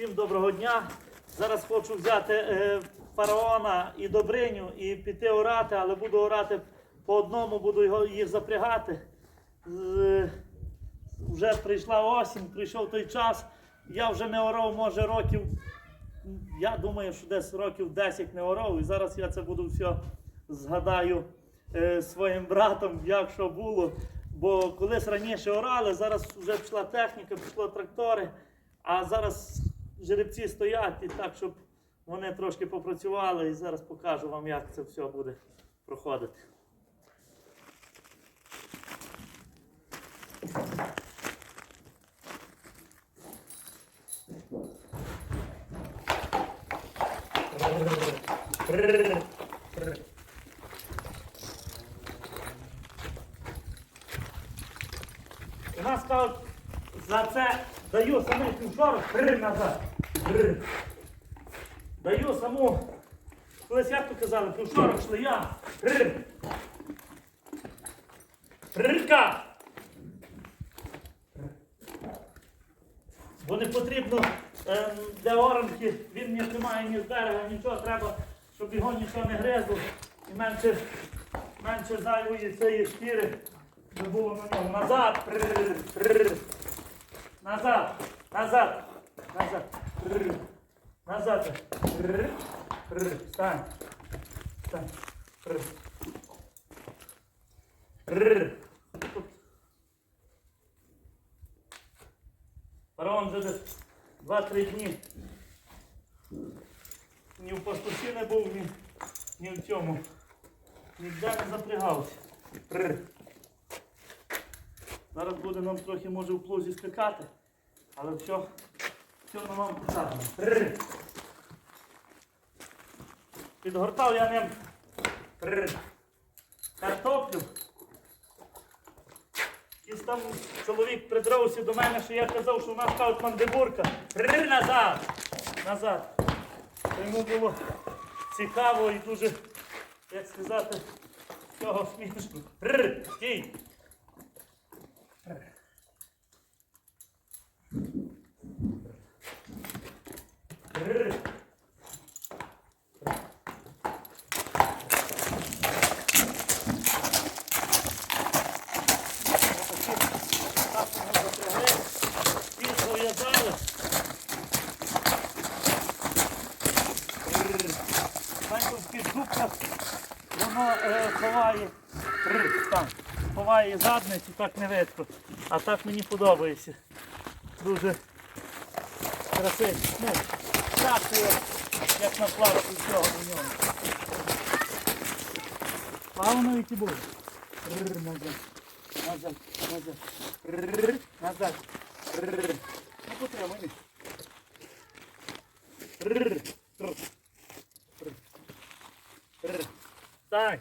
Всім доброго дня. Зараз хочу взяти е, фараона і добриню і піти орати, але буду орати по одному, буду його, їх запрягати. З- вже прийшла осінь, прийшов той час. Я вже не орав, може, років. Я думаю, що десь років 10 не орав. І зараз я це буду все згадаю е, своїм братом, як що було. Бо колись раніше орали, зараз вже пішла техніка, пішли трактори, а зараз жеребці стоять і так, щоб вони трошки попрацювали. І зараз покажу вам, як це все буде проходити. У нас кажуть, за це даю самий півшорок три назад. Три. Даю саму. Колись як то казали, півшорок шлея. Три. Рика. Бо не потрібно ем, для оранки, він не тримає ні з берега, нічого, треба, щоб його нічого не гризло і менше, менше зайвої цієї шкіри не було на ньому. Назад! Назад! Назад! Назад! Назад! Прррр, прррр. Встань! Встань! Тут. Фараон вже десь 2-3 дні ні в пастусі не був, ні, ні в цьому. Ніде не запрягався. Прррр. Зараз буде нам трохи може в плузі скакати, але все, все на вам посадимо. Підгортав я ним картоплю. Якийсь там чоловік придрався до мене, що я казав, що у нас кажуть мандибурка. Назад! Назад. То йому було цікаво і дуже, як сказати, цього смішно. Стій! Прррр. Так ми запрягли, всі пов'язали. Прррр. Банковський воно е, ховає, там, ховає задницю, так не видко. А так мені подобається. Дуже красиво. Ну, так, як, як на плавці всього у ньому. Плавно і буде. Прррр, назад. Назад, назад. Прррр, назад. Прррр. Ну, потримай. не. Прррр. Тру. Прррр. Прррр. Так.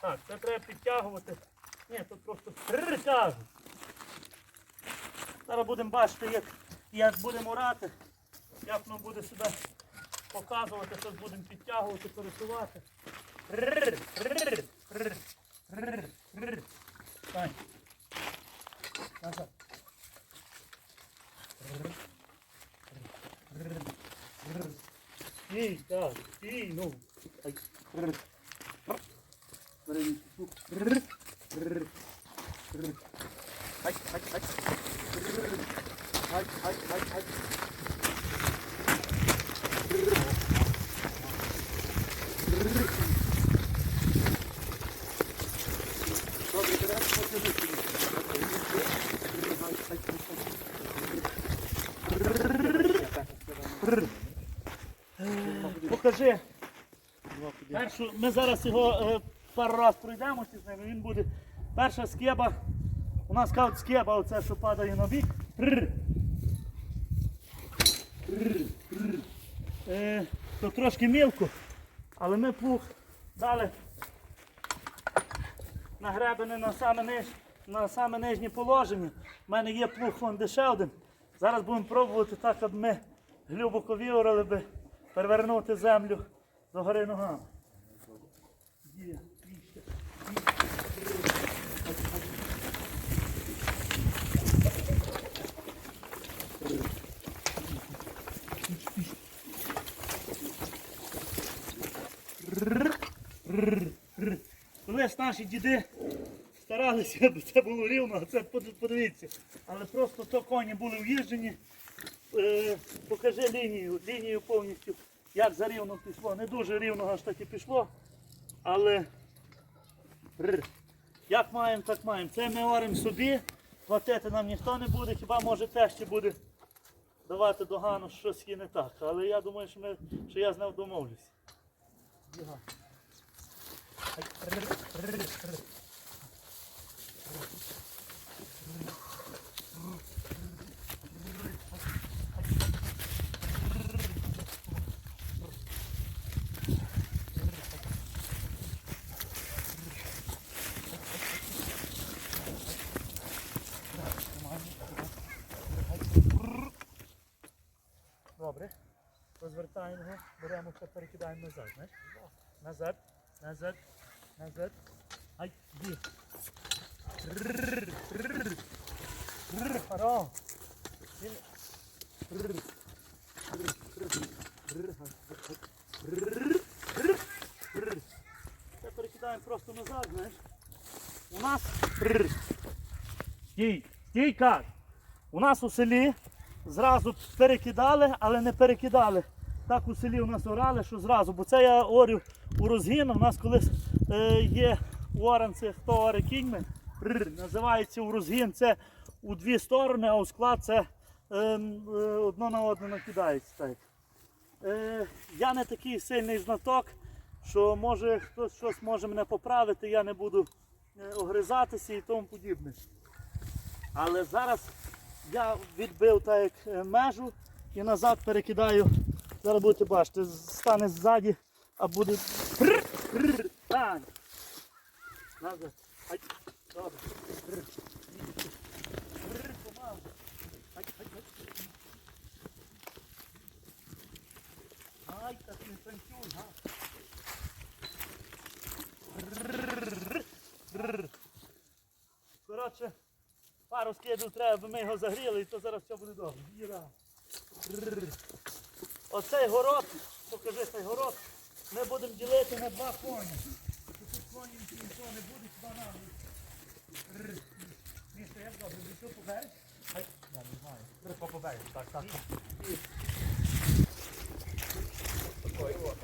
Так, це треба підтягувати. Ні, тут просто прррр кажу. Зараз будемо бачити, як, як будемо орати, як воно буде себе показувати, щось будемо підтягувати, пересувати. Стань. Назад. Стій, так, стій, ну. Прррр. Прррр, прррр, прррр, прррр. Ай, ай, ай. Прррр. Ай, ай, ай, ай. Прррр. Прррр. Добре, teraz покажи Першу, ми зараз його е, пару раз пройдемося з ним, він буде. Перша скеба. У нас кажуть скеба, оце, що падає на бік. Пррр. Пррр, пррр. Е, то трошки мілко, але ми плуг дали на гребені на саме, ниж, на саме нижнє положення. У мене є плуг ще один. Зараз будемо пробувати так, щоб ми глибоко віорали би перевернути землю до гори ногами. Колись наші діди старалися, аби це було рівно, а це подивіться. Але просто то коні були в'їжджені. Е, покажи лінію, лінію повністю, як за рівно пішло. Не дуже рівно аж таки пішло але Рр. як маємо, так маємо. Це ми варимо собі, платити нам ніхто не буде, хіба може те ще буде давати догану, що щось є не так. Але я думаю, що, ми, що я з ним домовлюсь. Рр. Добре. Розвертаємо беремо перекидаємо назад, знаєш? Назад, назад, назад. Ай, рррр, рррр. Це перекидаємо просто назад, знаєш? У нас. Стій, стій, как? У нас у селі зразу перекидали, але не перекидали. Так у селі у нас орали, що зразу, бо це я орю у розгін. У нас колись е, є оранці, хто оре кіньми, називається у розгін. Це у дві сторони, а у склад це е, е, одно на одне накидається. Так. Е, я не такий сильний знаток, що може хтось щось може мене поправити, я не буду е, огризатися і тому подібне. Але зараз я відбив так як межу і назад перекидаю. Зараз будете бачити, стане ззаді, а буде. Ай. Добре. Помалу. Ай, ай, ай. Коротше, пару скидів треба, аби ми його загріли, і то зараз все буде добре. Оцей город, покажи цей город, ми будемо ділити на два коні. Тут коні нічого не буде, хіба нам. Місто, як добре, ти тут побереш? Я не знаю. По побереш, так, так. Такої, от.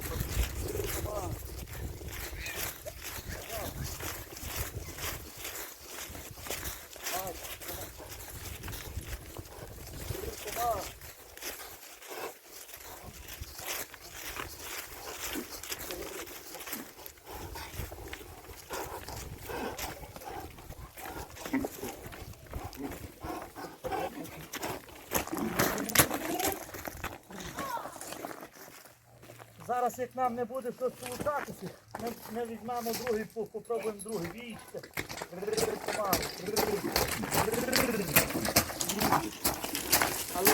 Зараз, як нам не буде щось получатися, ми, ми візьмемо другий, пух, попробуємо другий. Вічте. Але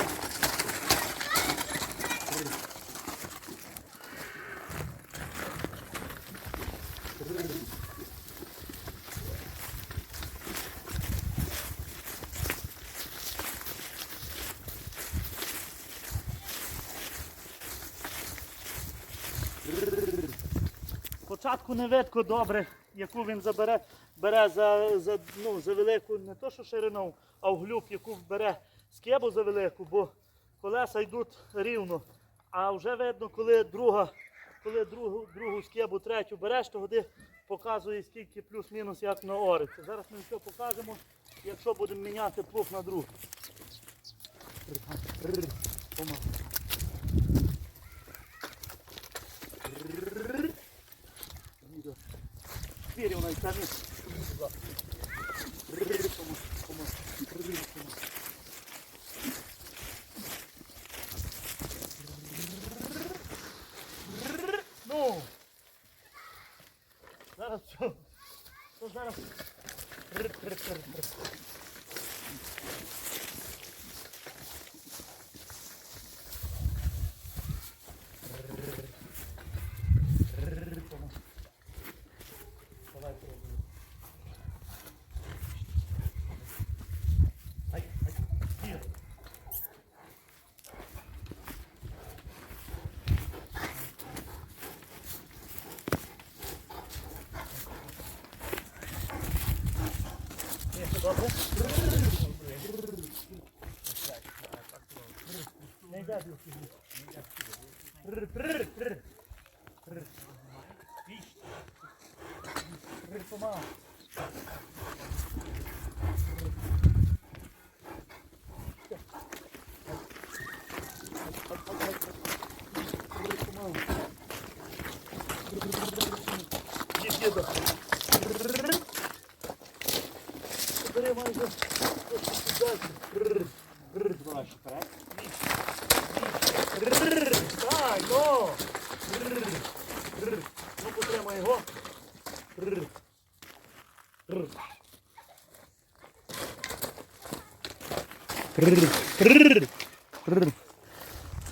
не добре, яку він забере, бере за, за, ну, за велику, не то що ширину, а в глюк, яку бере скебу за велику, бо колеса йдуть рівно. А вже видно, коли друга, коли другу, другу скебу, третю береш, то води показує скільки плюс-мінус як на ориці. Зараз ми все покажемо, якщо будемо міняти плуг на другу. Помагай. Відео. Вірю на самі. Ну. Зараз що? Що зараз? Давай пробуємо. Ай, ай, є. йде білки. Прр, прр, прр. Прр. Віщ. Прр, помалу. Прр, помалу. Їдь, їду. Прр. Бери майже ось сюди. Прр. Прр. Давай ще вперед. Рррр, Дай, ну! Рррр, рррр. Ну, потримай його. Рррр. Рррр. Рррр, рррр, рррр.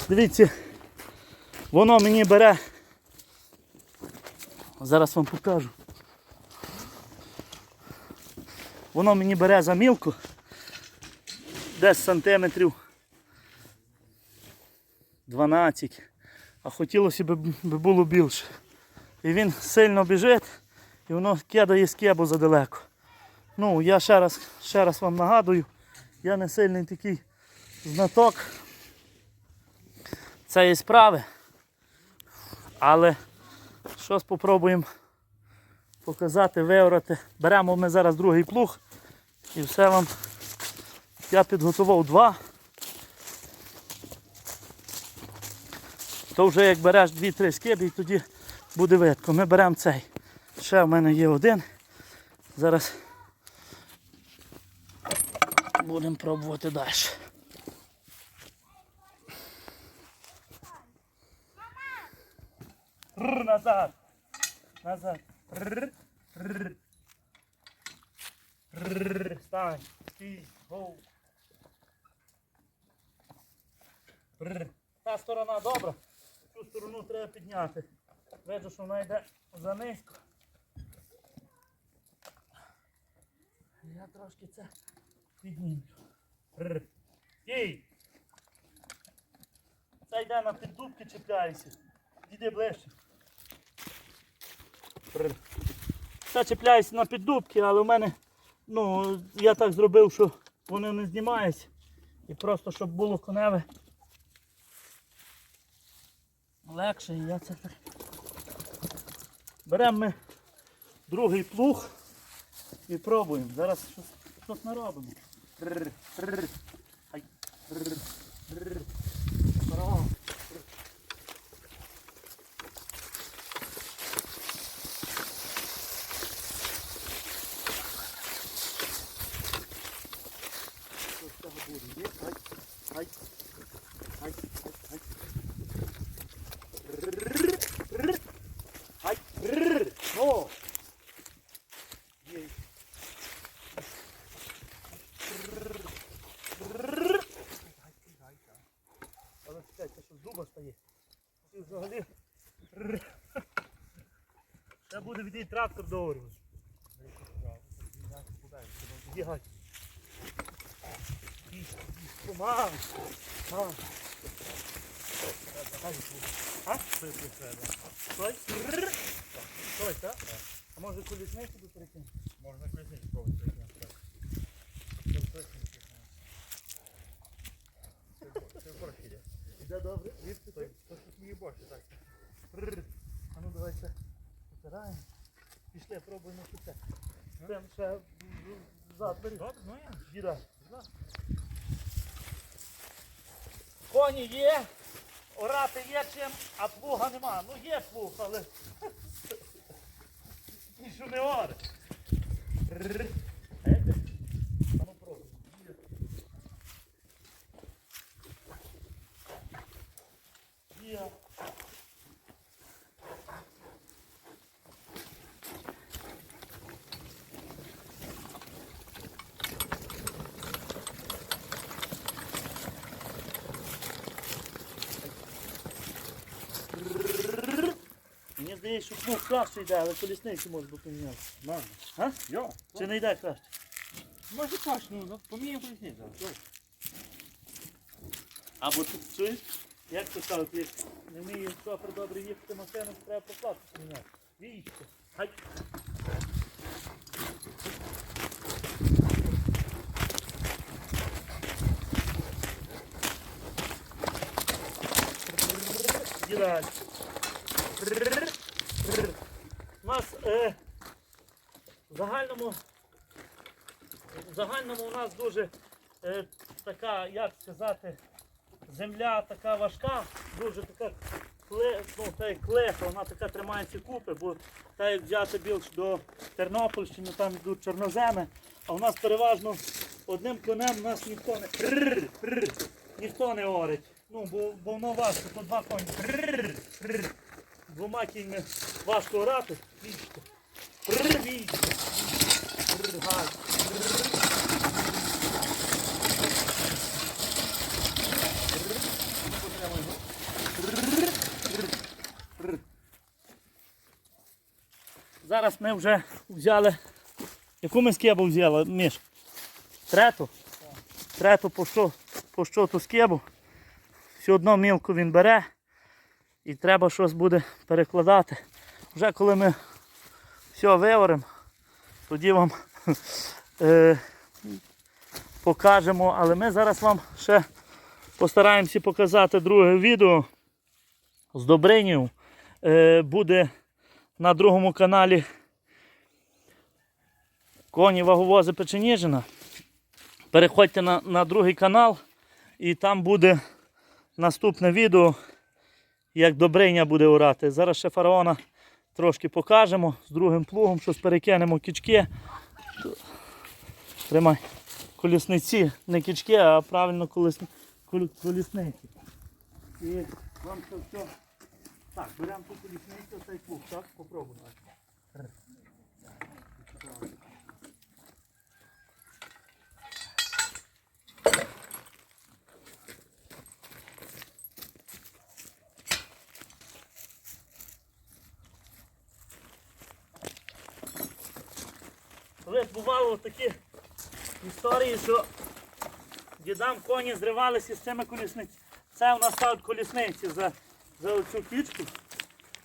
Дивіться, воно мені бере. Зараз вам покажу. Воно мені бере за мілку. Десь сантиметрів 12, а хотілося б було більше. І він сильно біжить і воно кидає скебу задалеко. Ну, я ще раз, ще раз вам нагадую, я не сильний такий знаток цієї справи. Але щось спробуємо показати, виорати. Беремо ми зараз другий плуг і все вам. Я підготував два. То вже як береш 2-3 скиби і тоді буде видко. Ми беремо цей. Ще в мене є один. Зараз будемо пробувати далі. Рр, назад. Назад. Стань. Стій. Гоу. Та сторона добра. Цю сторону треба підняти. Видно, що вона йде за низько. Я трошки це піднімлю. Стій! Це йде на піддубки чіпляйся. Іди ближче. Це чіпляється на піддубки, але в мене, ну, я так зробив, що вони не знімаються. І просто щоб було коневе легше, і я це так. Беремо ми другий плуг і пробуємо. Зараз щось, щось наробимо. Рррр, рррр. Ай. Рррр, рррр. Здорово. Що з цього буде? Є? Ай, ай, ай, ай, ай. Ай, рррр, о! Є. Рррр. Але чекай, це що з дуба стає. Ти взагалі. Рррр. Це буде від трактор доорювати. Бігать. Помагай. Помагай. А? Стой. Стой, так? А може колісницю тут перекинути? Можна колесницю пробувати. Це борщ іде. Іде добре? Звідки Той, ти? тут мій борщ, так. А ну давай ще потираємо. Пішли, пробуємо це. Прям ще зад бери. Ну я. Діда. Коні є, орати є чим, а плуга нема. Ну є плуг, але що не оре. А як ти? А цей шукнув краще йде, але колісницю може би поміняти. Можна. А? Йо. Чи не йде краще? Може краще, ну поміняємо колісницю. Або ти чуєш, як то кажуть, як не вміє шофер добре їхати машину, треба покласти поміняти. Віїчко. Хай. Дідаль е, в загальному в загальному у нас дуже е, така, як сказати, земля така важка, дуже така кле, ну, та клеха, вона така тримається купи, бо та як взяти більш до Тернопільщини, там йдуть чорноземи, а у нас переважно одним конем у нас ніхто не прррр, прррр, ніхто не орить. Ну, бо, бо воно важко, то два коні. Прррр, прррр. Двома кіньми важко орати. Вічко. Зараз ми вже взяли, яку ми скебу взяли, Міш? Трету. Трету по що, по що ту скебу. Все одно мілку він бере і треба щось буде перекладати. Вже коли ми все виоремо, тоді вам е, покажемо, але ми зараз вам ще постараємося показати друге відео з Добринів. Е, Буде на другому каналі коні ваговози Печеніжина. Переходьте на, на другий канал і там буде наступне відео як добриня буде орати. Зараз ще фараона трошки покажемо з другим плугом, щось перекинемо кічки. Тримай колісниці, не кічки, а правильно колісни... колісниці. І вам це все. Так, беремо ту колісницю, цей плуг, так? Попробуємо. Але бувало такі історії, що дідам коні зривалися з цими колісницями. Це у нас кажуть колісниці за за оцю пічку.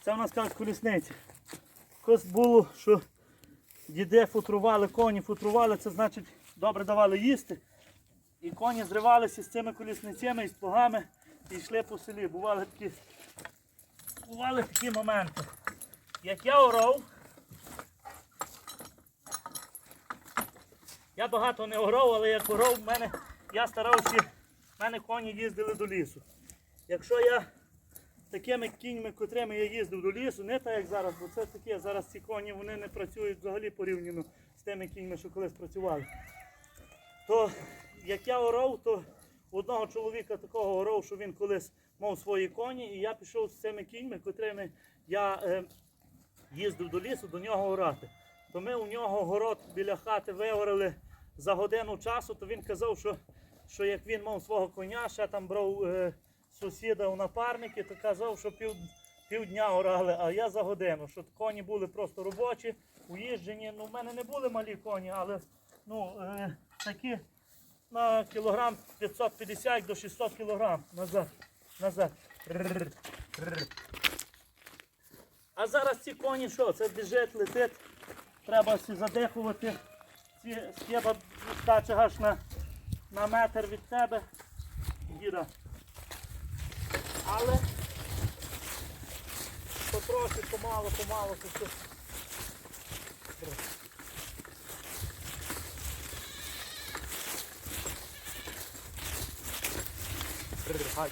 Це у нас кажуть колісниці. Якось було, що діди футрували, коні футрували, це значить добре давали їсти. І коні зривалися з цими колісницями і з плугами і йшли по селі. Бували такі, бували такі моменти. Як я оров. Я багато не оров, але як орав, мене, я старався, в мене коні їздили до лісу. Якщо я такими кіньми, котрими я їздив до лісу, не так як зараз, бо це таке, зараз ці коні вони не працюють взагалі порівняно з тими кіньми, що колись працювали. То як я оров, то одного чоловіка такого оров, що він колись мав свої коні, і я пішов з цими кіньми, котрими я е, їздив до лісу, до нього орати. То ми у нього город біля хати виорили за годину часу, то він казав, що що як він мав свого коня, ще там брав е, сусіда у напарники, то казав, що пів, півдня орали, а я за годину. Що коні були просто робочі, уїжджені. Ну, в мене не були малі коні, але ну, е, такі на кілограм 550 до 600 кілограм назад. назад. А зараз ці коні що? Це біжить, летить, треба всі задихувати. Стєба скаче аж на на метр від тебе, діда. Але потрохи, помало, помало це. Придихай.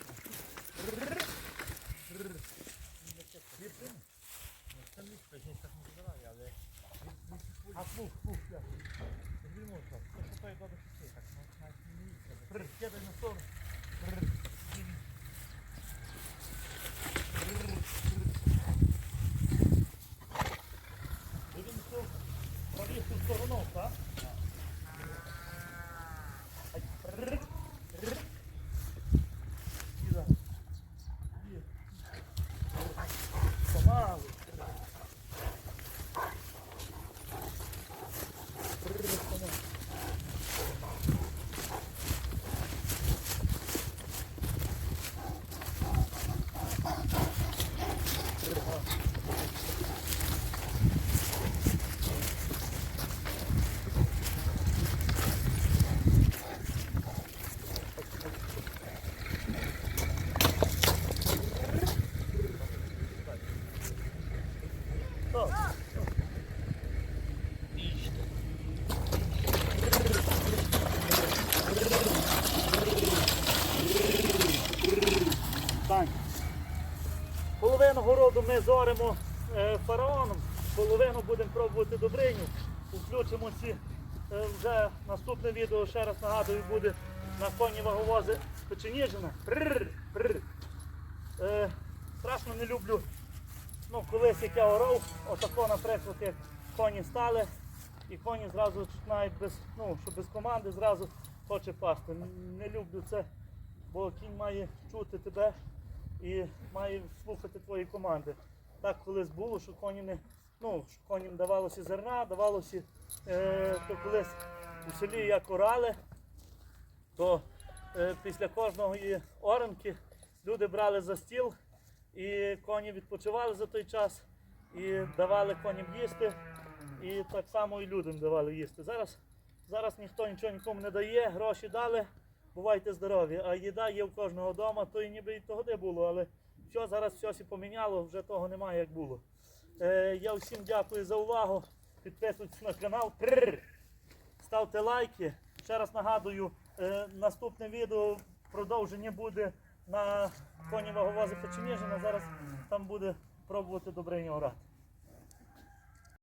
що ми зоримо е, фараоном, половину будемо пробувати добриню. Включимо ці е, вже наступне відео, ще раз нагадую, буде на коні ваговози Печеніжина. Е, страшно не люблю. Ну, колись як я орав, отако, наприклад, як коні стали, і коні зразу навіть без, ну, що без команди зразу хоче пасти. Не люблю це, бо кінь має чути тебе і має слухати твої команди. Так колись було, що коні не, ну, що коням давалося зерна, давалося, е, то колись у селі як орали, то е, після кожної оранки люди брали за стіл і коні відпочивали за той час і давали коням їсти, і так само і людям давали їсти. Зараз, зараз ніхто нічого нікому не дає, гроші дали, бувайте здорові, а їда є в кожного вдома, то і ніби і того не було, але що зараз все поміняло, вже того немає як було. Е, я всім дякую за увагу. Підписуйтесь на канал. Прррр. Ставте лайки. Ще раз нагадую, е, наступне відео продовження буде на коні ваговози Печеніжина. Зараз там буде пробувати добриня орати.